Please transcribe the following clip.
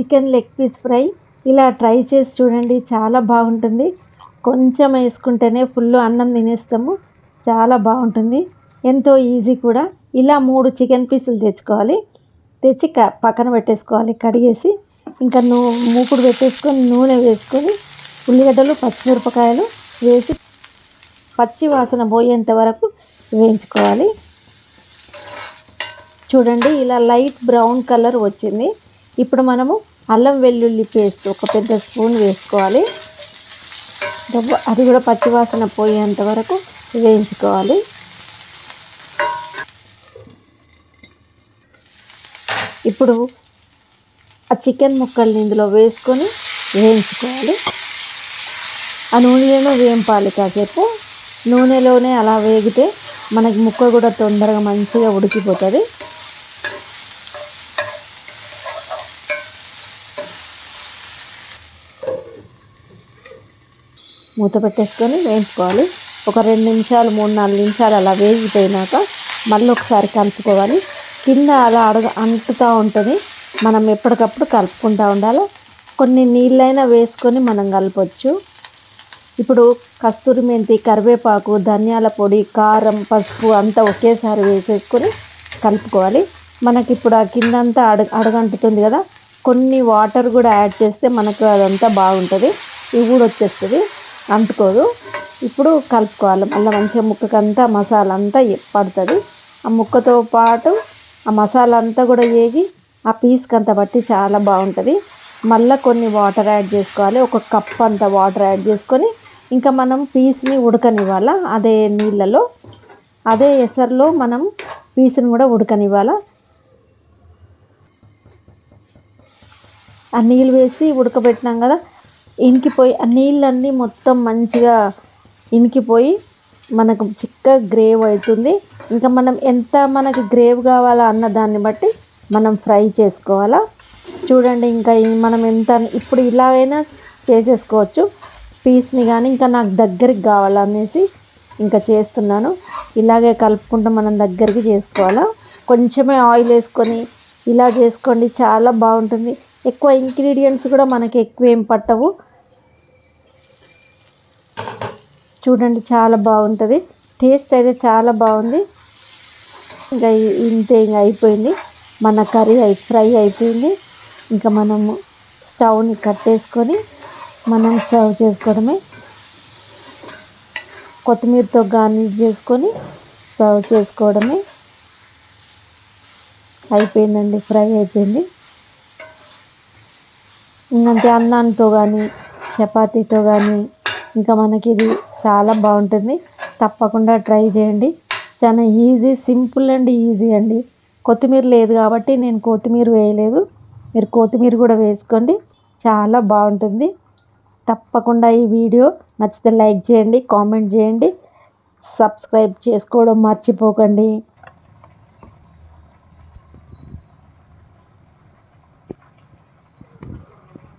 Chicken leg piece fry. ఇలా try చేసి చూడండి చాలా బాగుంటుంది. కొంచెం వేసుకుంటేనే ఫుల్ అన్నం తినేస్తాము. చాలా బాగుంటుంది. ఎంతో ఈజీ కూడా. ఇలా మూడు చికెన్ పీసులు తెచ్చుకోవాలి. తెచ్చి క పక్కన పెట్టేసుకోవాలి కడిగేసి. ఇంకా నూ మూకుడు పెట్టేసుకొని నూనె వేసుకొని ఉల్లిగడ్డలు పచ్చిమిరపకాయలు వేసి పచ్చి వాసన పోయేంత వరకు వేయించుకోవాలి. చూడండి ఇలా లైట్ బ్రౌన్ కలర్ వచ్చింది. ఇప్పుడు మనము అల్లం వెల్లుల్లి పేస్ట్ ఒక పెద్ద స్పూన్ వేసుకోవాలి. అది కూడా పచ్చివాసన పోయేంత వరకు వేయించుకోవాలి. ఇప్పుడు ఆ చికెన్ ముక్కల్ని ఇందులో వేసుకొని వేయించుకోవాలి. ఆ నూనెలోనే వేయింపాలి కాసేపు. నూనెలోనే అలా వేగితే మనకి ముక్క కూడా తొందరగా మంచిగా ఉడికిపోతుంది. మూత పెట్టేసుకొని వేయించుకోవాలి. ఒక రెండు నిమిషాలు మూడు నాలుగు నిమిషాలు అలా వేగిపోయినాక మళ్ళీ ఒకసారి కలుపుకోవాలి. కింద అలా అడగ అంటుతూ ఉంటుంది మనం ఎప్పటికప్పుడు కలుపుకుంటూ ఉండాలి. కొన్ని నీళ్ళైనా వేసుకొని మనం కలపచ్చు. ఇప్పుడు కస్తూరి మెంతి కరివేపాకు ధనియాల పొడి కారం పసుపు అంతా ఒకేసారి వేసేసుకొని కలుపుకోవాలి. మనకి ఇప్పుడు ఆ కిందంతా అడగ అడగంటుతుంది కదా. కొన్ని వాటర్ కూడా యాడ్ చేస్తే మనకు అదంతా బాగుంటుంది. ఇవి కూడా వచ్చేస్తుంది. అంటుకోదు. ఇప్పుడు కలుపుకోవాలి. మళ్ళీ మంచిగా ముక్కకంతా మసాలా అంతా పడుతుంది. ఆ ముక్కతో పాటు ఆ మసాలా అంతా కూడా వేగి ఆ పీస్కి అంత బట్టి చాలా బాగుంటుంది. మళ్ళీ కొన్ని వాటర్ యాడ్ చేసుకోవాలి. ఒక కప్ అంత వాటర్ యాడ్ చేసుకొని ఇంకా మనం పీస్ని ఉడకనివ్వాలి? అదే నీళ్ళలో. అదే ఎసరులో మనం పీస్ని కూడా ఉడకనివ్వాలి? ఆ నీళ్ళు వేసి ఉడకబెట్టినాం కదా ఇంకిపోయి ఆ నీళ్ళన్నీ మొత్తం మంచిగా ఇంకిపోయి మనకు చిక్క గ్రేవ్ అవుతుంది ఇంకా మనం ఎంత మనకి గ్రేవ్ కావాలా అన్న దాన్ని బట్టి మనం ఫ్రై చేసుకోవాలా. చూడండి ఇంకా మనం ఎంత ఇప్పుడు ఇలాగైనా చేసేసుకోవచ్చు. పీస్ని కానీ ఇంకా నాకు దగ్గరికి కావాలనేసి ఇంకా చేస్తున్నాను. ఇలాగే కలుపుకుంటూ మనం దగ్గరికి చేసుకోవాలా. కొంచెమే ఆయిల్ వేసుకొని ఇలా చేసుకోండి చాలా బాగుంటుంది. ఎక్కువ ఇంగ్రీడియంట్స్ కూడా మనకి ఎక్కువ ఏం పట్టవు. చూడండి చాలా బాగుంటుంది. టేస్ట్ అయితే చాలా బాగుంది. ఇంకా ఇంతే ఇంకా అయిపోయింది. మన కర్రీ అయి ఫ్రై అయిపోయింది. ఇంకా మనము స్టవ్ని కట్టేసుకొని మనం సర్వ్ చేసుకోవడమే. కొత్తిమీరతో గార్నిష్ చేసుకొని సర్వ్ చేసుకోవడమే. అయిపోయిందండి ఫ్రై అయిపోయింది. ఇంకంతే అన్నాంతో కానీ చపాతీతో కానీ ఇంకా మనకి ఇది చాలా బాగుంటుంది. తప్పకుండా ట్రై చేయండి. చాలా ఈజీ సింపుల్ అండ్ ఈజీ అండి. కొత్తిమీర లేదు కాబట్టి నేను కొత్తిమీర వేయలేదు. మీరు కొత్తిమీర కూడా వేసుకోండి. చాలా బాగుంటుంది. తప్పకుండా ఈ వీడియో నచ్చితే లైక్ చేయండి కామెంట్ చేయండి. సబ్స్క్రైబ్ చేసుకోవడం మర్చిపోకండి.